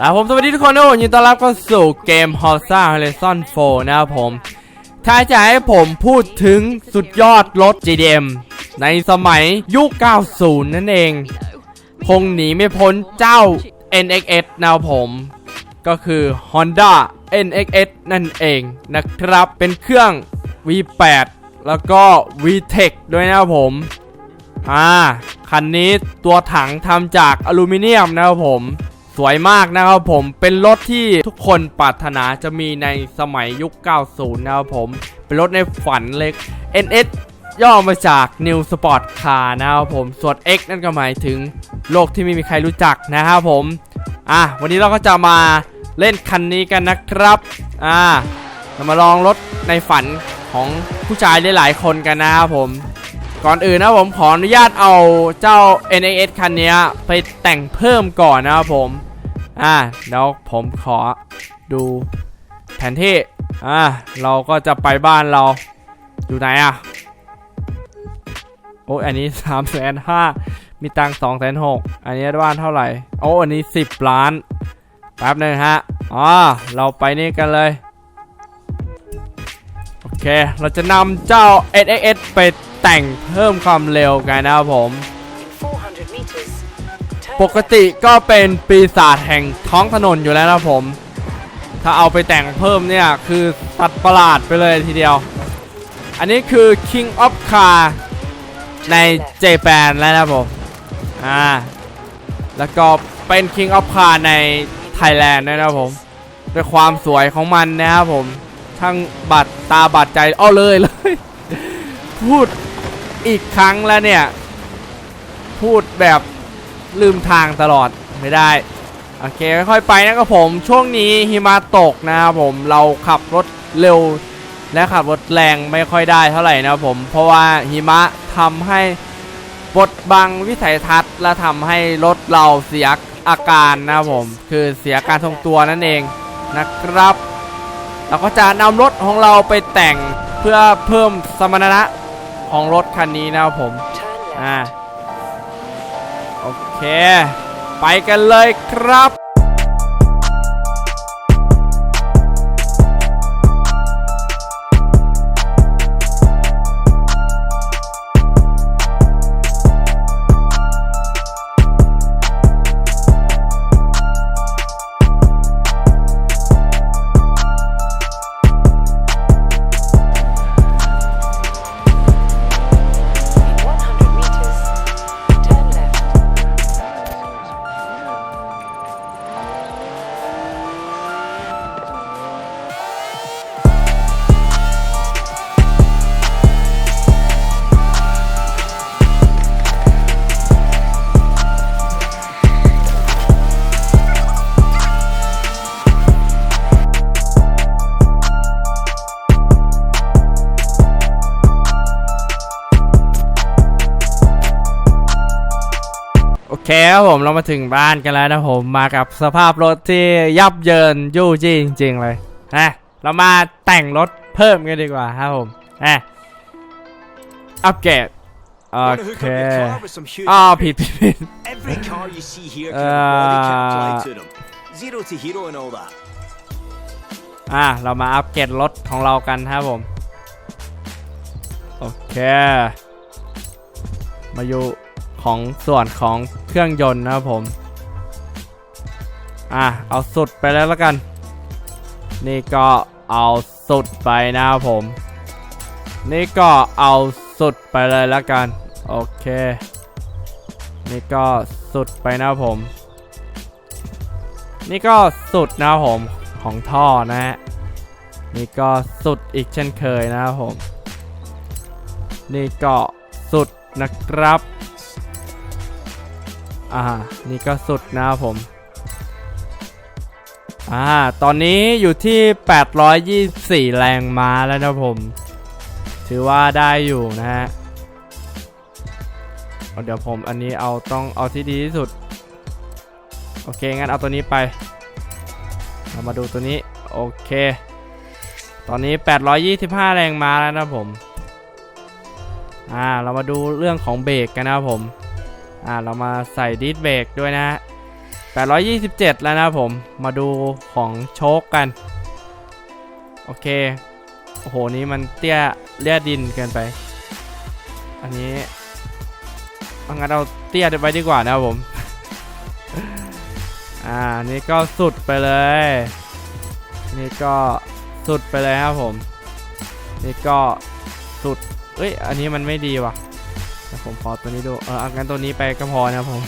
อ่าผมสวัสดีทุกคนนะผมยินดีต้อนรับเข้าสู่เกม h o r z a Horizon 4 นะครับผม ถ้าจะให้ผมพูดถึงสุดยอดรถ GDM ในสมัยยุค 90 นั่นเอง คงหนีไม่พ้นเจ้า NXS นะครับผม ก็คือ Honda NXS นั่นเองนะครับ เป็นเครื่อง V8 แล้วก็ VTEC ด้วยนะครับผม อ่า คันนี้ตัวถังทำจากอลูมิเนียมนะครับผม สวยมากนะครับผม เป็นรถที่ทุกคนปรารถนาจะมีในสมัยยุค 90 นะครับผม เป็นรถในฝันเล็ก NS ย่อมาจาก New Sport Car นะครับผม ส่วน X นั่นก็หมายถึงโลกที่ไม่มีใครรู้จักนะครับผม อะ วันนี้เราก็จะมาเล่นคันนี้กันนะครับ อ่าเรามาลองรถในฝันของผู้ชายหลายๆคนกันนะครับผม ก่อนอื่นนะผมขออนุญาตเอาเจ้า NAS คันนี้ไปแต่งเพิ่มก่อนนะครับผม อ่าเดี๋ยวผมขอดูแผนที่ อ่า เราก็จะไปบ้านเรา อยู่ไหนอะ โอ้ยอันนี้3ามแสนห้ามีตังค์สองแสนหกอันนี้บ้านเท่าไหร่ โอ้อันนี้10ล้าน แป๊บหนึงฮะ อ๋อ เราไปนี่กันเลย โอเค เราจะนำเจ้า SXS ไป แต่งเพิ่มความเร็วกันนะครับผม400 meters. Turn ปกติก็เป็นปีศาจแห่งท้องถนนอยู่แล้วนะครับผม ถ้าเอาไปแต่งเพิ่มเนี่ย คือสัตว์ประหลาดไปเลยทีเดียว อันนี้คือ King of Car ในเจแปนแล้วนะครับผม อ่า แล้วก็เป็น King of Car ในไทยแลนด์ด้วยนะครับผมด้วยความสวยของมันนะครับผม ทั้งบัดตาบัดใจเอาเลยเลย พูด อีกครั้งแล้วเนี่ย พูดแบบลืมทางตลอดไม่ได้ โอเค ค่อยๆไปนะครับผม ช่วงนี้หิมะตกนะครับผมเราขับรถเร็ว และขับรถแรงไม่ค่อยได้เท่าไหร่นะครับผม เพราะว่าหิมะทำให้บดบังวิสัยทัศน์และทำให้รถเราเสียอาการนะครับผม คือเสียการทรงตัวนั่นเองนะครับ เราก็จะนำรถของเราไปแต่งเพื่อเพิ่มสมรรถนะ ของรถคันนี้นะครับผม turn อ่า left. โอเค ไปกันเลยครับ คครับผมเรามาถึงบ้านกันแล้วนะผมมากับสภาพรถที่ยับเยินยู่จี้จริง ๆ เลยนะเรามาแต่งรถเพิ่มกันดีกว่าครับผมนะอัปเกรดโอ Wanna hook เค up your car with some huge อ้าว equipment? ผิดผิดผิด Every car you see here can have a body kit applied Uh, to them. Zero to hero and all that. อะเรามาอัปเกรดรถของเรากันครับผมโอเคมาอยู่ ของส่วนของเครื่องยนต์นะครับผม อะ เอาสุดไปแล้วล้วกัน นี่ก็เอาสุดไปนะครับผม นี่ก็เอาสุดไปเลยแล้วกัน โอเค นี่ก็สุดไปนะครับผม นี่ก็สุดนะครับผมของท่อนะฮะ นี่ก็สุดอีกเช่นเคยนะครับผม นี่ก็สุดนะครับ อ่า นี่ก็สุดนะครับผม อ่า ตอนนี้อยู่ที่ 824 แรงม้าแล้วนะผม ถือว่าได้อยู่นะฮะเอาเดี๋ยวผมอันนี้เอาต้องเอาที่ดีที่สุด โอเค งั้นเอาตัวนี้ไป เรามาดูตัวนี้ โอเค ตอนนี้ 825 แรงม้าแล้วนะผม อ่า เรามาดูเรื่องของเบรกกันนะครับผม อ่าเรามาใส่ดิสเบรกด้วยนะฮะ827 แล้วนะผมมาดูของโชคกัน โอเค โอ้โห นี้มันเตี้ยเลี่ยดินเกินไป อันนี้เอางั้นเอาเตี้ยไปดีกว่านะครับผม อ่า นี่ก็สุดไปเลย นี่ก็สุดไปเลยครับผม นี่ก็สุด เอ้ย อันนี้มันไม่ดีว่ะ แต่ผมขอตัวนี้ดู เออเอางั้นตัวนี้ไปก็พอนะครับผม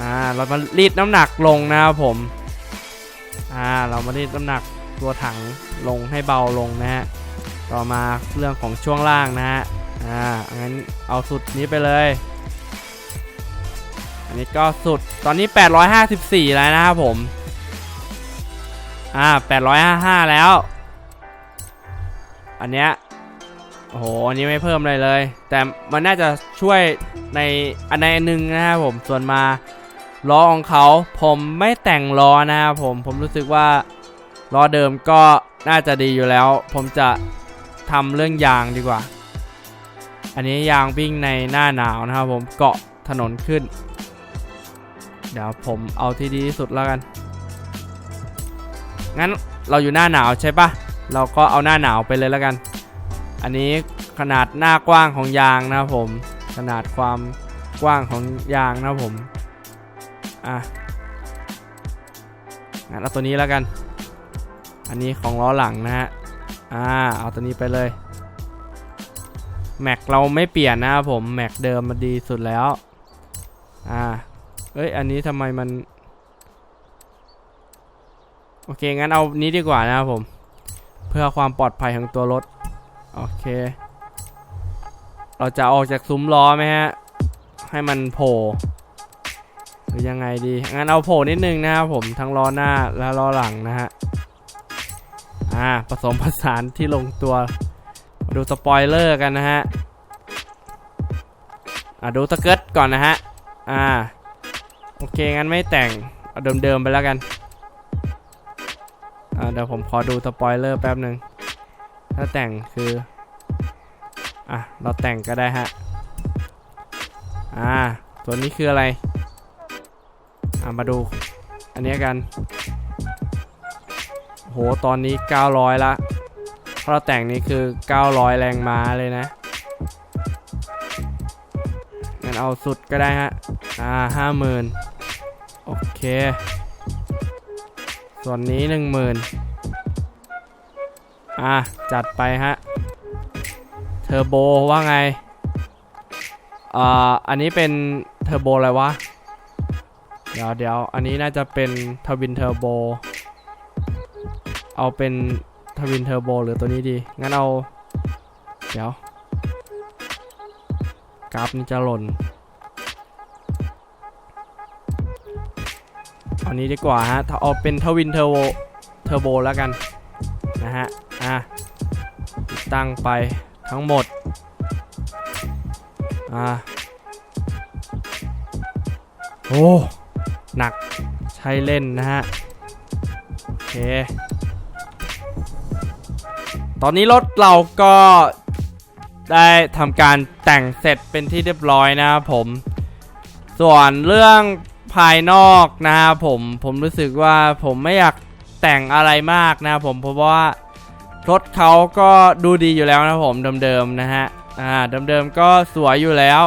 อ่า เรามารีดน้ำหนักลงนะครับผม อ่า เรามารีดน้ำหนักตัวถังลงให้เบาลงนะฮะ ต่อมาเรื่องของช่วงล่างนะฮะ อ่า งั้นเอาสุดนี้ไปเลย อันนี้ก็สุด ตอนนี้ 854 แล้วนะครับผม อ่า 855 แล้ว อันเนี้ย โอ้โห อันนี้ไม่เพิ่มเลยเลย แต่มันน่าจะช่วยในอันใดอันหนึ่งนะครับผม ส่วนมาล้อของเขาผมไม่แต่งล้อนะครับผม ผมรู้สึกว่าล้อเดิมก็น่าจะดีอยู่แล้ว ผมจะทำเรื่องยางดีกว่า อันนี้ยางวิ่งในหน้าหนาวนะครับผม เกาะถนนขึ้น เดี๋ยวผมเอาที่ดีที่สุดแล้วกัน งั้นเราอยู่หน้าหนาวใช่ปะเราก็เอาหน้าหนาวไปเลยแล้วกัน อันนี้ขนาดหน้ากว้างของยางนะครับผม ขนาดความกว้างของยางนะครับผม อะงั้นเอาตัวนี้แล้วกัน อันนี้ของล้อหลังนะฮะ อ่า เอาตัวนี้ไปเลย แม็กเราไม่เปลี่ยนนะครับผม แม็กเดิมมันดีสุดแล้ว อ่า เอ้ย อันนี้ทำไมมัน โอเค งั้นเอานี้ดีกว่านะครับผม เพื่อความปลอดภัยของตัวรถ โอเค เราจะออกจากซุ้มล้อไหมฮะ ให้มันโผล่หรือยังไงดี งั้นเอาโผล่นิดนึงนะครับผมทั้งล้อหน้าและล้อหลังนะฮะ อ่าผสมผสานที่ลงตัว มาดูสปอยเลอร์กันนะฮะ อ่าดูสเกิร์ตก่อนนะฮะ อ่า โอเค งั้นไม่แต่ง เอาเดิมๆไปแล้วกัน อ่าเดี๋ยวผมขอดูสปอยเลอร์แป๊บหนึ่ง ถ้าแต่งคือ อะ เราแต่งก็ได้ฮะ อ่า ตัวนี้คืออะไร อ่ามาดู อันนี้กัน โห ตอนนี้ 900 ละเพราะเราแต่งนี้คือ 900 แรงม้าเลยนะงั้นเอาสุดก็ได้ฮะ อ่า50,000โอเค ส่วนนี้10,000 อะ จัดไปฮะ เทอร์โบว่าไง อ่า อันนี้เป็นเทอร์โบอะไรวะ เดี๋ยวเดี๋ยวอันนี้น่าจะเป็นทวินเทอร์โบ เอาเป็นทวินเทอร์โบหรือตัวนี้ดี งั้นเอา เดี๋ยว กราฟนี่จะหล่นเอานี้ดีกว่าฮะ ถ้าเอาเป็นทวินเทอร์โบเทอร์โบแล้วกันนะฮะ ตั้งไปทั้งหมด อ่า โอ้ หนักใช้เล่นนะฮะ โอเค ตอนนี้รถเราก็ได้ทำการแต่งเสร็จเป็นที่เรียบร้อยนะครับผม ส่วนเรื่องภายนอกนะครับผม ผมรู้สึกว่าผมไม่อยากแต่งอะไรมากนะครับผมเพราะว่า รถเขาก็ดูดีอยู่แล้วนะผมเดิมๆนะฮะอ่าเดิมๆก็สวยอยู่แล้ว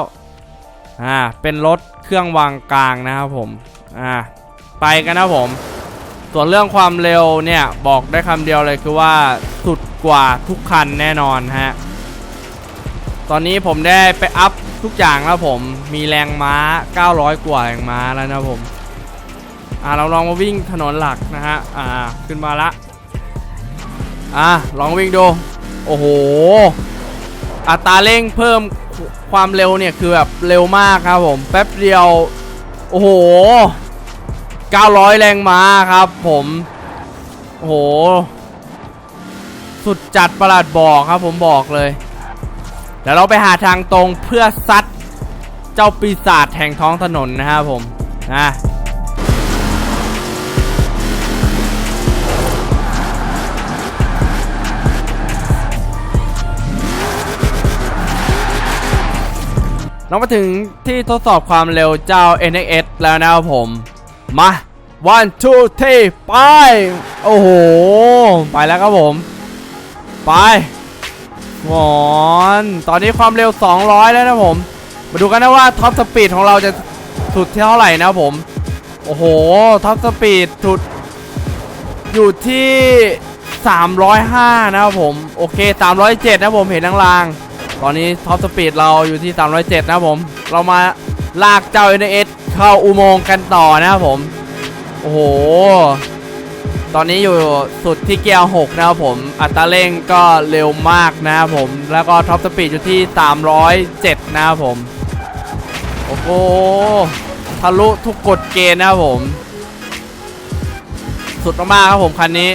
อ่าเป็นรถเครื่องวางกลางนะครับผมอ่าไปกันนะผม ส่วนเรื่องความเร็วเนี่ยบอกได้คำเดียวเลยคือว่าสุดกว่าทุกคันแน่นอนฮะตอนนี้ผมได้ไปอัพทุกอย่างแล้วผมมีแรงม้า 900 กว่าแรงม้าแล้วนะผมอ่าเราลองมาวิ่งถนนหลักนะฮะอ่าขึ้นมาละ อะลองวิ่งดู โอ้โห อัตราเร่งเพิ่มความเร็วเนี่ยคือแบบเร็วมากครับผม แป๊บเดียว โอ้โห 900 แรงม้าครับผม โอ้โห สุดจัดประหลาดบอกครับผมบอกเลย เดี๋ยวเราไปหาทางตรงเพื่อซัดเจ้าปีศาจแห่งท้องถนนนะครับผมนะ เรามาถึงที่ทดสอบความเร็วเจ้า NX แล้วนะครับผม มา one two three ไปโอ้โห ไปแล้วครับผม ไปหมอนตอนนี้ความเร็ว 200 แล้วนะผม มาดูกันนะว่าท็อปสปีดของเราจะสุดที่เท่าไหร่นะครับผม โอ้โห ท็อปสปีดสุด อยู่ที่ 305 นะครับผม โอเค 307 นะผมเห็นลางๆ ตอนนี้ท็อปสปีดเราอยู่ที่ 307 นะผม เรามาลากเจ้า NS เข้าอุโมงค์กันต่อนะครับผม โอ้โห ตอนนี้อยู่สุดที่เกียร์ 6 นะครับผม อัตราเร่งก็เร็วมากนะครับผม แล้วก็ท็อปสปีดอยู่ที่ 307 นะครับผม โอ้โห ทะลุทุกกฎเกณฑ์นะครับผม สุดมากๆครับผมคันนี้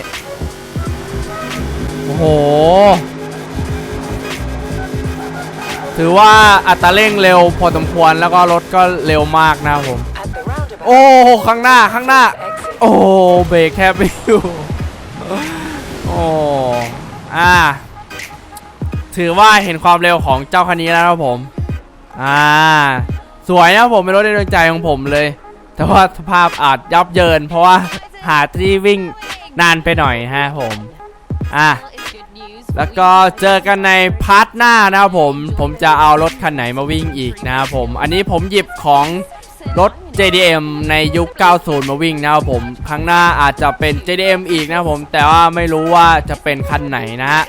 โอ้โห ถือว่าอัตราเร่งเร็วพอสมควรแล้วก็รถก็เร็วมากนะครับผม โอ้ข้างหน้าข้างหน้า โอ้เบรกแคบไม่อยู่โอ้อ่าถือว่าเห็นความเร็วของเจ้าคันนี้แล้วครับผม อ่า สวยนะผมเป็นรถในดวงใจของผมเลย แต่ว่าสภาพอาจยับเยิน เพราะว่าหาที่วิ่งนานไปหน่อยฮะผม อะ It's good news. แล้วก็เจอกันในพาร์ทหน้านะครับผม ผมจะเอารถคันไหนมาวิ่งอีกนะครับผม อันนี้ผมหยิบของรถ JDM ในยุค 90 มาวิ่งนะครับผม ครั้งหน้าอาจจะเป็น JDM อีกนะครับผม แต่ว่าไม่รู้ว่าจะเป็นคันไหนนะฮะ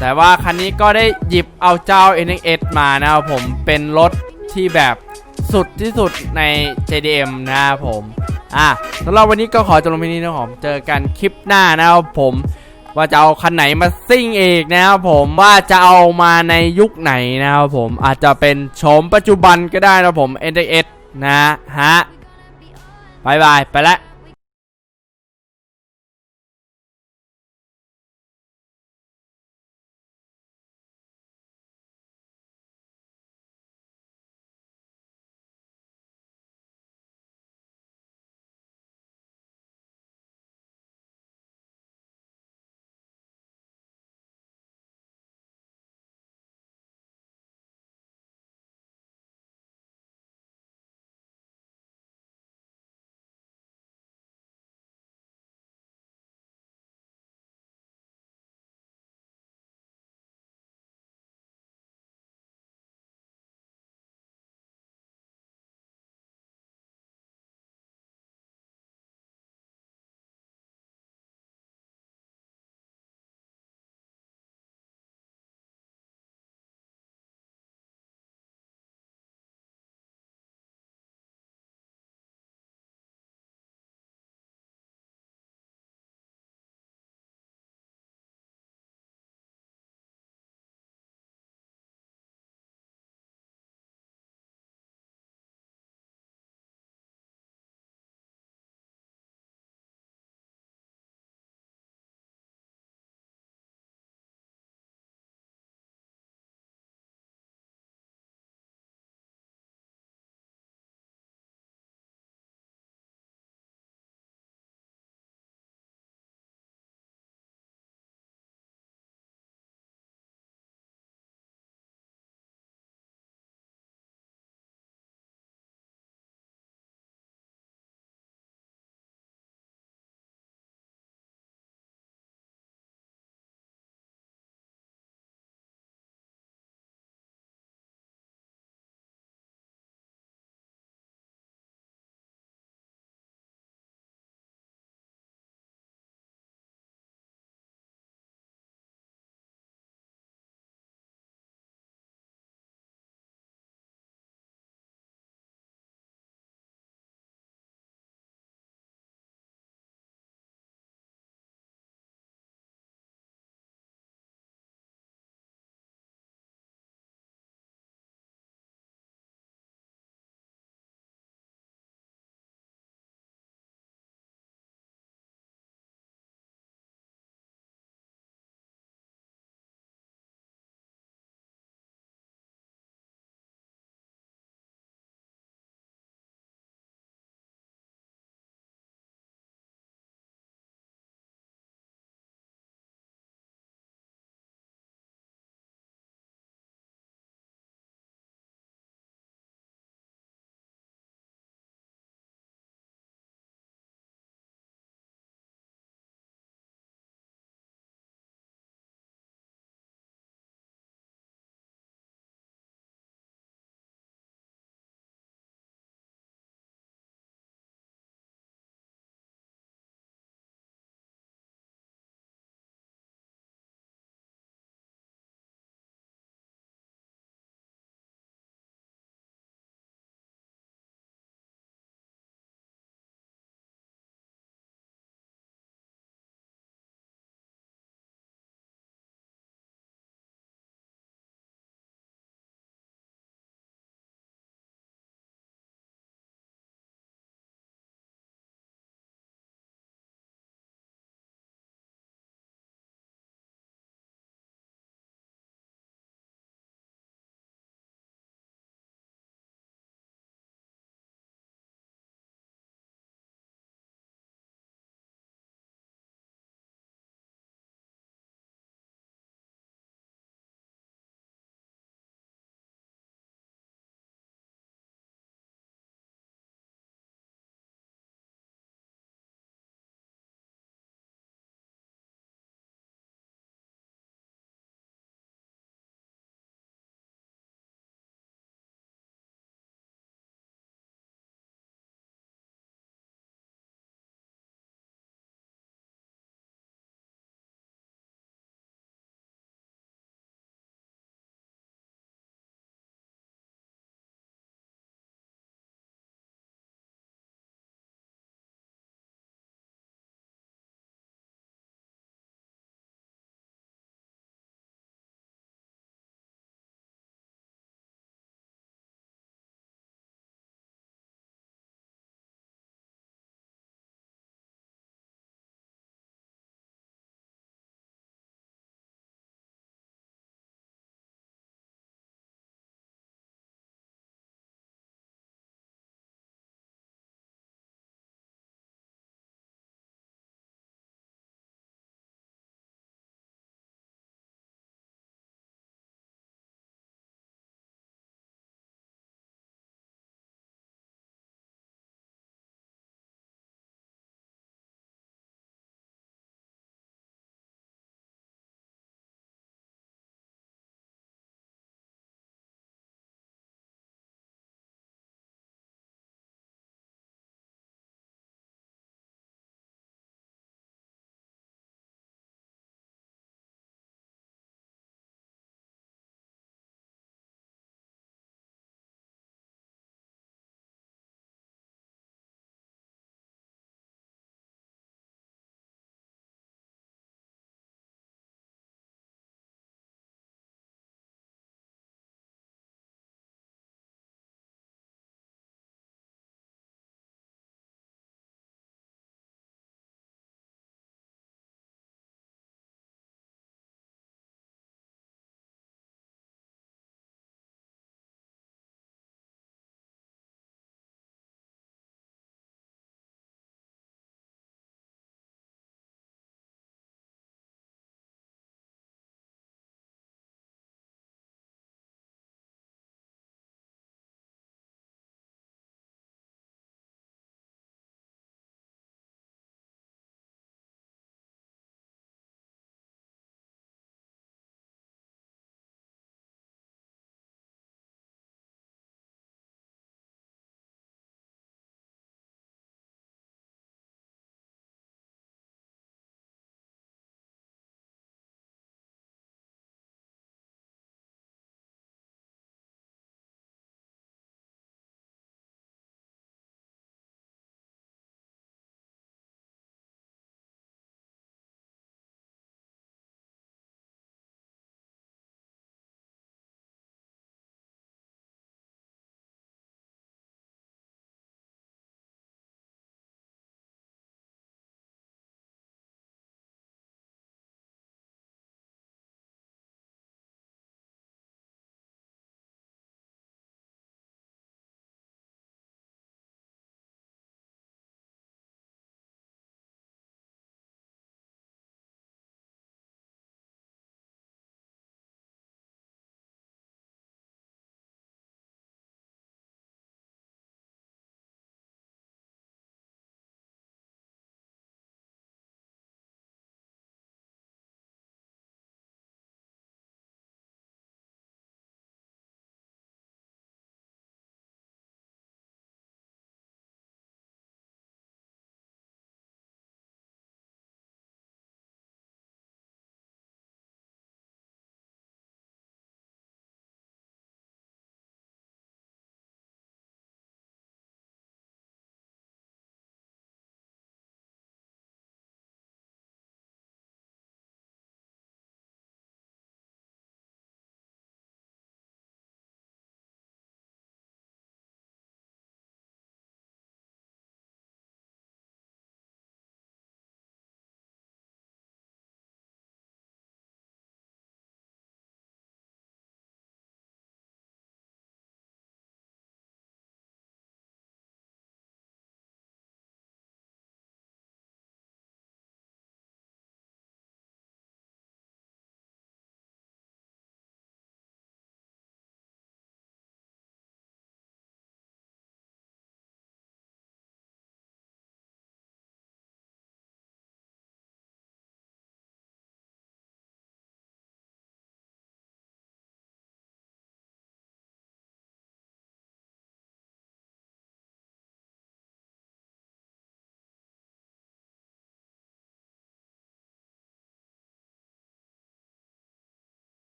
แต่ว่าคันนี้ก็ได้หยิบเอาเจ้า NX มานะครับผม เป็นรถที่แบบสุดที่สุดใน JDM นะครับผม อะสำหรับวันนี้ก็ขอจบลงเพียงนี้นะครับผม เจอกันคลิปหน้านะครับผม ว่าจะเอาคันไหนมาซิ่งอีกนะครับผมว่าจะเอามาในยุคไหนนะครับผมอาจจะเป็นโฉมปัจจุบันก็ได้นะผม NX นะฮะบายบายไปแล้ว